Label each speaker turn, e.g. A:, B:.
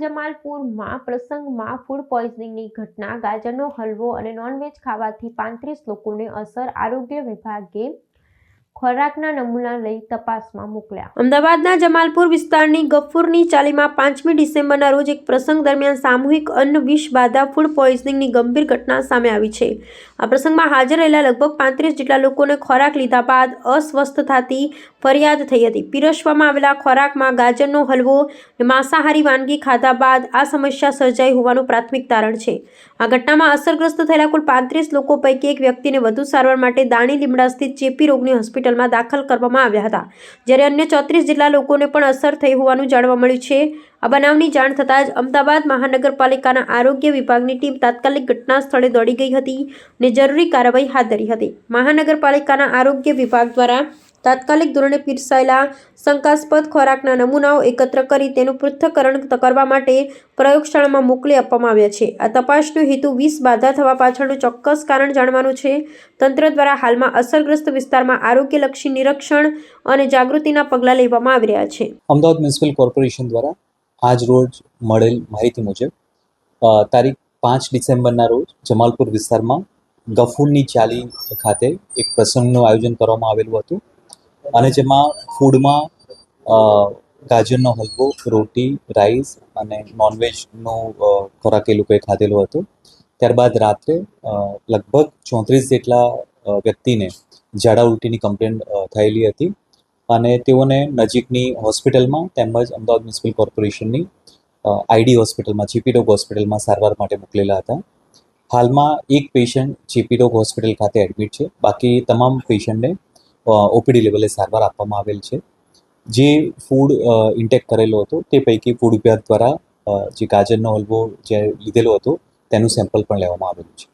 A: જમાલપુરમાં પ્રસંગમાં ફૂડ પોઈઝનિંગની ઘટના, ગાજરનો હલવો અને નોનવેજ ખાવાથી પાંત્રીસ લોકોને અસર, આરોગ્ય વિભાગે ખોરાકના નમૂના લઈ તપાસમાં મોકલ્યા. અમદાવાદના જમાલપુર વિસ્તારની ગફુરની ચાલીમાં પાંચમી ડિસેમ્બરના રોજ એક પ્રસંગ દરમિયાન સામૂહિક અન્ન વિષ બાધા ફૂડ પોઈઝનિંગની ગંભીર ઘટના સામે આવી છે. આ પ્રસંગમાં હાજર રહેલા લગભગ પાંત્રીસ જેટલા લોકોને ખોરાક લીધા બાદ અસ્વસ્થ થતી ફરિયાદ થઈ હતી. પીરસવામાં આવેલા ખોરાકમાં ગાજરનો હલવો માંસાહારી વાનગી ખાધા બાદ આ સમસ્યા સર્જાઈ હોવાનું પ્રાથમિક તારણ છે. આ ઘટનામાં અસરગ્રસ્ત થયેલા કુલ પાંત્રીસ લોકો પૈકી એક વ્યક્તિને વધુ સારવાર માટે દાણી લીમડા સ્થિત ચેપી રોગની હોસ્પિટલમાં દાખલ કરવામાં આવ્યા હતા. જ્યારે અન્ય ચોત્રીસ જેટલા લોકોને પણ અસર થઈ હોવાનું જાણવા મળ્યું છે. આ બનાવની જાણ થતાં જ અમદાવાદ મહાનગરપાલિકાના આરોગ્ય વિભાગની ટીમ તાત્કાલિક ઘટના સ્થળે દોડી ગઈ હતી અને જરૂરી કાર્યવાહી હાથ ધરી હતી. મહાનગરપાલિકાના આરોગ્ય વિભાગ દ્વારા તાત્કાલિક ધોરણે પીરસાયેલા શંકાસ્પદ ખોરાકના નમૂનાઓ એકત્ર કરી તેનું પૃથ્થકરણ કરવા માટે પ્રયોગશાળામાં મોકલી આપવામાં આવ્યા છે. આ તપાસનો હેતુ વીસ બાધા થવા પાછળનું ચોક્કસ કારણ જાણવાનું છે. તંત્ર દ્વારા હાલમાં અસરગ્રસ્ત વિસ્તારમાં આરોગ્યલક્ષી નિરીક્ષણ અને જાગૃતિના પગલાં લેવામાં આવી રહ્યા છે.
B: અમદાવાદ મ્યુનિસિપલ કોર્પોરેશન દ્વારા આજ રોજ મળેલ માહિતી મુજબ તારીખ પાંચ ડિસેમ્બરના રોજ જમાલપુર વિસ્તારમાં ગફૂરની ચાલી ખાતે એક પ્રસંગનું આયોજન કરવામાં આવેલું હતું. અને જેમાં ફૂડમાં ગાજરનો હલવો, રોટી રાઈસ અને નોનવેજનો ખોરાક એ લોકોએ ખાધેલો હતો. ત્યારબાદ રાત્રે લગભગ ચોત્રીસ જેટલા વ્યક્તિને ઝાડા ઉલટીની કમ્પ્લેન થયેલી હતી. અને તેઓને નજીકની હોસ્પિટલમાં તેમજ અમદાવાદ મ્યુનિસિપલ કોર્પોરેશનની આઈડી હોસ્પિટલમાં ચીપી રોગ હોસ્પિટલમાં સારવાર માટે મોકલેલા હતા. હાલમાં એક પેશન્ટ ચીપી રોગ હોસ્પિટલ ખાતે એડમિટ છે. બાકી તમામ પેશન્ટને ઓપીડી લેવલે સારવાર આપવામાં આવેલ છે. જે ફૂડ ઇન્ટેક કરેલો હતો, તે પૈકી ફૂડ વિભાગ દ્વારા જે ગાજરનો હલવો જે લીધેલો હતો, તેનું સેમ્પલ પણ લેવામાં આવેલું છે.